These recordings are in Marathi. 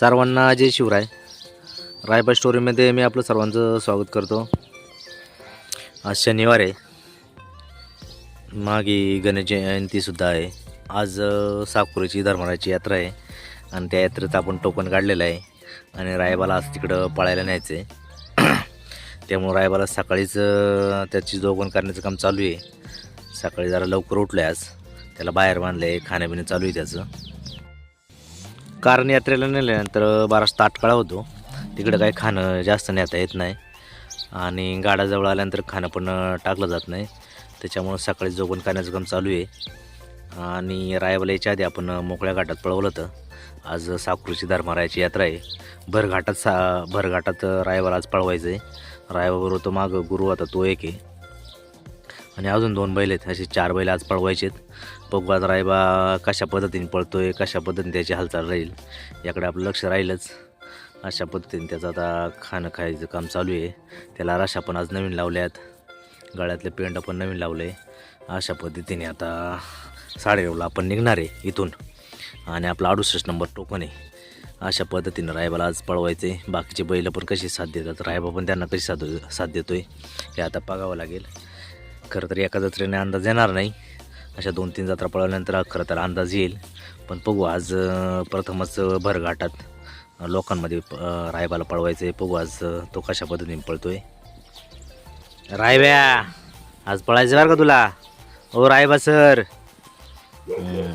सर्वांना जय शिवराय. रायबा स्टोरीमध्ये मी आपलं सर्वांचं स्वागत करतो. आज शनिवार आहे. मागे गणेश जयंतीसुद्धा आहे. आज साकुरीची धर्मराची यात्रा आहे. आणि त्या यात्रेत आपण टोकन काढलेलं आहे. आणि रायबाला आज तिकडं पळायला न्यायचं आहे. त्यामुळं रायबाला सकाळीच त्याची जोगवण करण्याचं काम चालू आहे. सकाळी जरा लवकर उठलं आहे आज. त्याला बाहेर बांधलं आहे खाण्यापिणं चालू आहे त्याचं. कारण यात्रेला नेल्यानंतर बराच ताटकाळा होतो. तिकडं काही खाणं जास्त नेता येत नाही. आणि गाडाजवळ आल्यानंतर खाणं पण टाकलं जात नाही. त्याच्यामुळं सकाळी जोगण करण्याचं काम चालू आहे. आणि रायबाला याच्या आधी आपण मोकळ्या घाटात पळवलं होतं. आज साकुरीची धर्मारायाची यात्रा आहे. भरघाटात सा भरघाटात रायबाला आज पळवायचं आहे रायबाबरोबर तो मागं गुरु आता तो एक आहे. आणि अजून दोन बैल आहेत. असे चार बैल आज पळवायचे आहेत. बघू आज रायबा कशा पद्धतीने पळतो आहे कशा पद्धतीने त्याची हालचाल राहील याकडे आपलं लक्ष राहीलच. अशा पद्धतीने त्याचं आता खाणं खायचं काम चालू आहे. त्याला रशा पण आज नवीन लावल्यात गळ्यातले पेंट पण नवीन लावले. अशा पद्धतीने आता साडेनऊला आपण निघणार आहे इथून. आणि आपला अडुसष्ट नंबर टोकन आहे. अशा पद्धतीनं रायबाला आज पळवायचं. आहे बाकीचे बैल पण कशी साथ देतात रायबा पण त्यांना कशी साथ साथ देतो आहे हे आता बघावं लागेल. खरं तर एका जत्रेने अंदाज येणार नाही. अशा दोन तीन जत्रा पळवल्यानंतर खरं तर अंदाज येईल. पण बघू आज प्रथमच भरघाटात लोकांमध्ये रायबाला पळवायचं आहे बघू आज तो कशा पद्धतीने पळतोय. रायब्या आज पळायचं बरं का तुला? ओ रायबा सर. हम्म.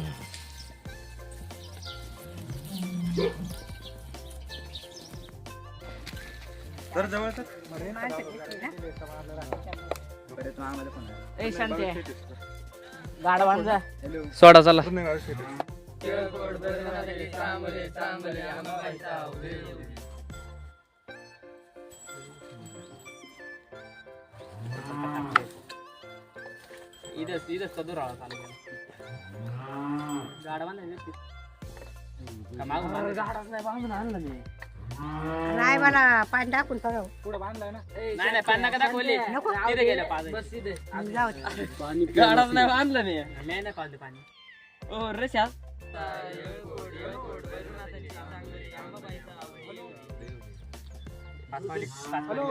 ए शांती. गाडा बांधा सोडा चला. इथंच इथंच कदूर राहा चालू गाडा बांधायचं गाडाच नाही बांधून आणलं मी. नाही मला पाणी टाकून नाही नाही पाणी नका दाखवले तिथे गेलं पाणी बस तिथे जाऊ दे. गाडाच नाही बांधलं मी. नाही नाही पाजलं पाणी. ओ रशा हॅलो.